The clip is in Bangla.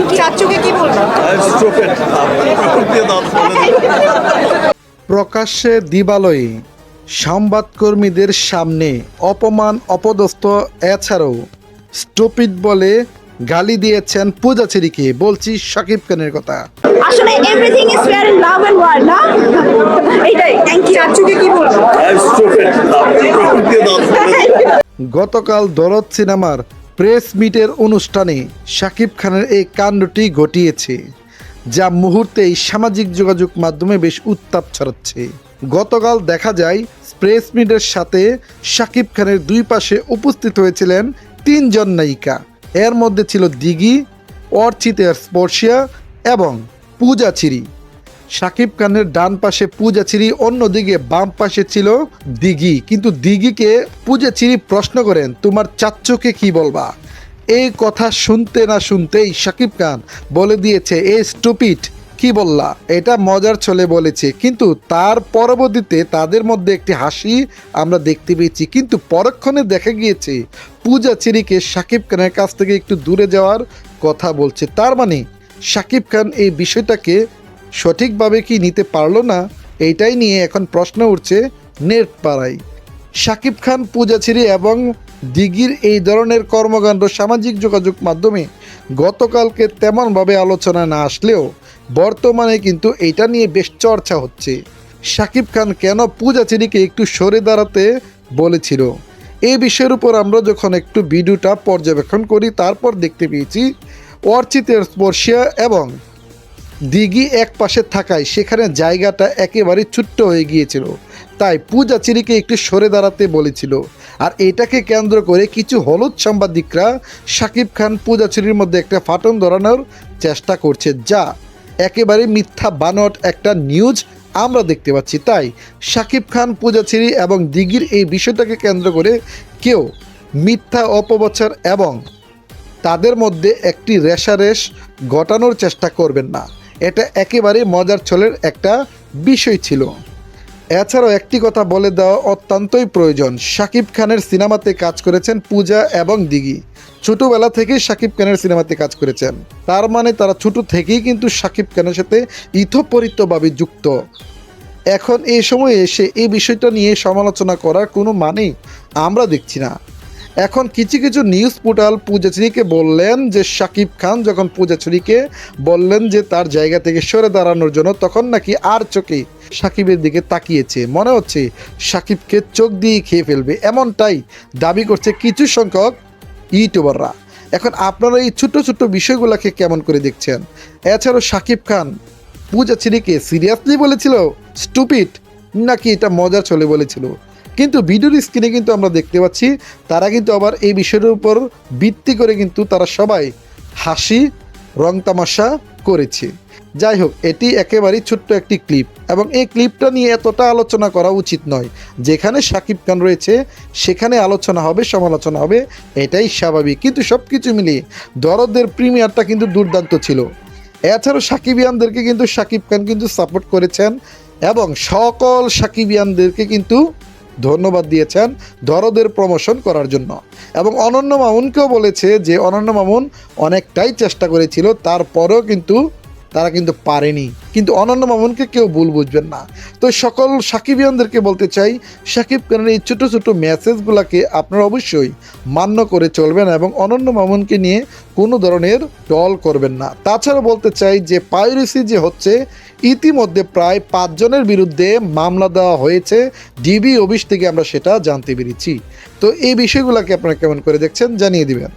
থ্যাংক ইউ চাচুকে কি বলব? প্রকাশ্যে দিবালয়ে সংবাদকর্মীদের সামনে অপমান অপদস্থ এছাড়াও স্টুপিড বলে গালি দিয়েছেন পূজা পূজাচেরিকে বলছি শাকিব খানের কথা। আসলে everything is fair in love and war না? এইটাই। থ্যাংক ইউ চাচুকে কি বলব? গতকাল দরদ সিনেমার প্রেস মিটের অনুষ্ঠানে শাকিব খানের এই কাণ্ডটি ঘটিয়েছে, যা মুহূর্তেই সামাজিক যোগাযোগ মাধ্যমে বেশ উত্তাপ ছড়াচ্ছে। গতকাল দেখা যায়, প্রেস মিটের সাথে শাকিব খানের দুই পাশে উপস্থিত হয়েছিলেন তিনজন নায়িকা। এর মধ্যে ছিল দিঘি অর্চিতের স্পর্শিয়া এবং পূজা চিরি শাকিব খানের ডান পাশে পূজা চিরি, অন্যদিকে বাম পাশে ছিল দিঘি। কিন্তু দিঘিকে পূজা চিরি প্রশ্ন করেন, তোমার চাচ্চুকে কি বলবা? এই কথা শুনতে না শুনতেই শাকিব খান বলে দিয়েছে, এ স্টুপিড, কি বললা? এটা মজার ছলে বলেছে। কিন্তু তার পরবর্তীতে তাদের মধ্যে একটি হাসি আমরা দেখতে পেয়েছি। কিন্তু পরক্ষণে দেখা গিয়েছে, পূজা চিরিকে শাকিব খানের কাছ থেকে একটু দূরে যাওয়ার কথা বলছে। তার মানে শাকিব খান এই বিষয়টাকে সঠিকভাবে কি নিতে পারল না, এইটাই নিয়ে এখন প্রশ্ন উঠছে নেট পাড়ায় শাকিব খান পূজাছিরি এবং দিঘির এই ধরনের কর্মকাণ্ড সামাজিক যোগাযোগ মাধ্যমে গতকালকে তেমনভাবে আলোচনা না আসলেও বর্তমানে কিন্তু এটা নিয়ে বেশ চর্চা হচ্ছে। শাকিব খান কেন পূজাচিরিকে একটু সরে দাঁড়াতে বলেছিল। এই বিষয়ের উপর আমরা যখন একটু ভিডিওটা পর্যবেক্ষণ করি, তারপর দেখতে পেয়েছি অর্চিতের স্পর্শিয়া এবং দিঘি এক পাশে থাকায় সেখানে জায়গাটা একেবারে ছোট্ট হয়ে গিয়েছিল। তাই পূজা চিরিকে একটু সরে দাঁড়াতে বলেছিল। আর এটাকে কেন্দ্র করে কিছু হলুদ সাংবাদিকরা শাকিব খান পূজা চিরির মধ্যে একটা ফাটন ধরানোর চেষ্টা করছে, যা একেবারে মিথ্যা বানট একটা নিউজ আমরা দেখতে পাচ্ছি। তাই শাকিব খান পূজাছিরি এবং দিঘির এই বিষয়টাকে কেন্দ্র করে কেউ মিথ্যা অপপ্রচার এবং তাদের মধ্যে একটি রেশারেশ ঘটানোর চেষ্টা করবেন না। এটা একেবারে মজার ছলের একটা বিষয় ছিল। এছাড়াও একটি কথা বলে দেওয়া অত্যন্তই প্রয়োজন। শাকিব খানের সিনেমাতে কাজ করেছেন পূজা এবং দিঘি। ছোটোবেলা থেকেই শাকিব খানের সিনেমাতে কাজ করেছেন। তার মানে তারা ছোট থেকেই কিন্তু শাকিব খানের সাথে ইথপরিতভাবে যুক্ত। এখন এই সময়ে এসে এই বিষয়টা নিয়ে সমালোচনা করার কোনো মানেই আমরা দেখছি না। এখন কিছু কিছু নিউজ পোর্টাল পূজাচুরিকে বললেন যে শাকিব খান যখন পূজাচুরিকে বললেন যে তার জায়গা থেকে সরে দাঁড়ানোর জন্য, তখন নাকি আর চোখে সাকিবের দিকে তাকিয়েছে। মনে হচ্ছে সাকিবকে চোখ দিয়ে খেয়ে ফেলবে। এমনটাই দাবি করছে কিছু সংখ্যক ইউটিউবাররা। এখন আপনারা এই ছোট ছোট বিষয়গুলোকে কেমন করে দেখছেন? এছাড়াও সাকিব খান পূজা চিরিকে সিরিয়াসলি বলেছিল? স্টুপিড নাকি এটা মজা চলে বলেছিল? কিন্তু ভিডিওর স্ক্রিনে কিন্তু আমরা দেখতে পাচ্ছি, তারা কিন্তু আবার এই বিষয়ের উপর ভিত্তি করে কিন্তু তারা সবাই হাসি, রং তামাশা করেছে। যাই হোক, এটি একেবারেই ছোট্ট একটি ক্লিপ এবং এই ক্লিপটা নিয়ে এতটা আলোচনা করা উচিত নয়। যেখানে সাকিব খান রয়েছে, সেখানে আলোচনা হবে, সমালোচনা হবে, এটাই স্বাভাবিক। কিন্তু সব কিছু মিলিয়ে দরদের প্রিমিয়ারটা কিন্তু দুর্দান্ত ছিল। এছাড়াও সাকিবিয়ানদেরকে কিন্তু সাকিব খান কিন্তু সাপোর্ট করেছেন এবং সকল সাকিবিয়ানদেরকে কিন্তু ধন্যবাদ দিয়েছেন দরদের প্রমোশন করার জন্য। এবং অনন্য মামুনকেও বলেছে যে, অনন্য মামুন অনেকটাই চেষ্টা করেছিল, তারপরেও কিন্তু তারা কিন্তু পারেনি। কিন্তু অনন্য মামুনকে কেউ ভুল বুঝবেন না। তো সকল সাকিবিয়ানদেরকে বলতে চাই, সাকিব খানের এই ছোটো ছোটো মেসেজগুলোকে আপনারা অবশ্যই মান্য করে চলবেন এবং অনন্য মামুনকে নিয়ে কোনো ধরনের টল করবেন না। তাছাড়া বলতে চাই যে, পাইরেসি যে হচ্ছে ইতিমধ্যে প্রায় পাঁচজনের বিরুদ্ধে মামলা দেওয়া হয়েছে। ডিবি অফিস থেকে আমরা সেটা জানতে পেরেছি। তো এই বিষয়গুলোকে আপনারা কেমন করে দেখছেন জানিয়ে দিবেন।